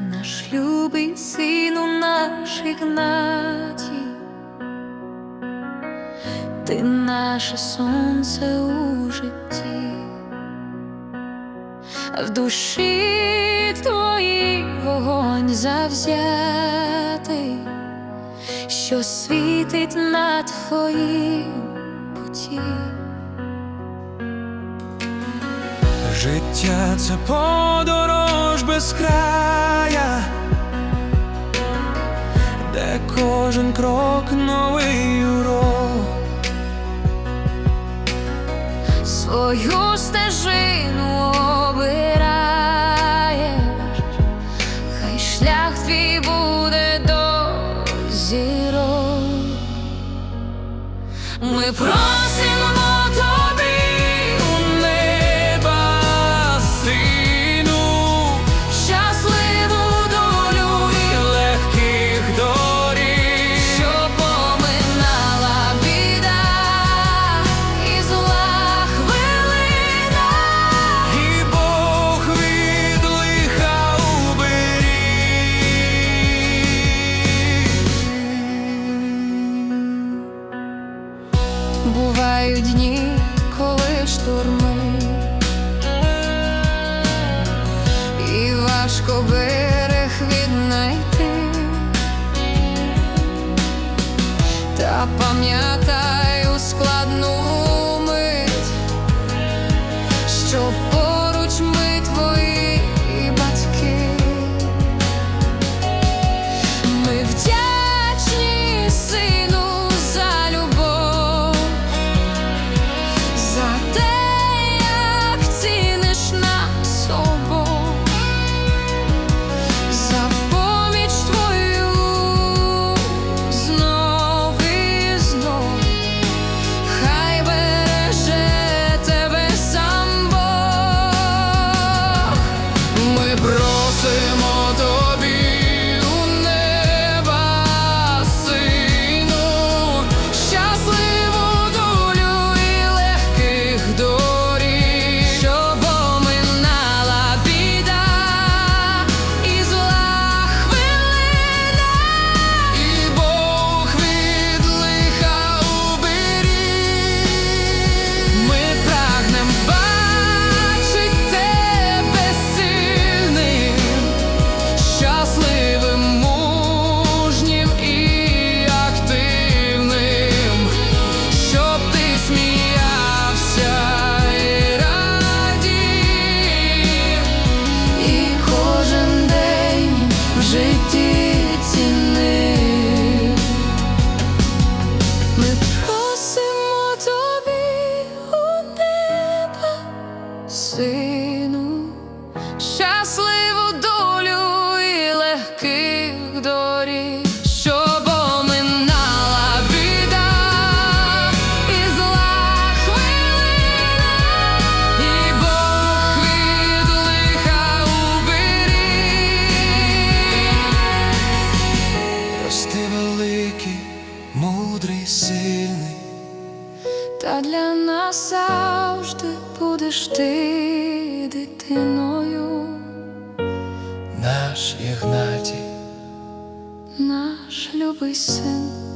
наш любий сину, наш Ігнатій, ти наше сонце у житті, в душі твоїй вогонь завзятий, що світить на твоїм путі. Життя це подорож без края, де кожен крок новий урок. свою стежину обираєш, хай шлях твій буде до зірок. Ми просимо Бувають дні, коли штурми, і важко берег віднайти, та пам'ятай Ми просимо тобі у неба, сину, Та для нас завжди будеш ти дитиною, Наш Ігнатій, наш любий син.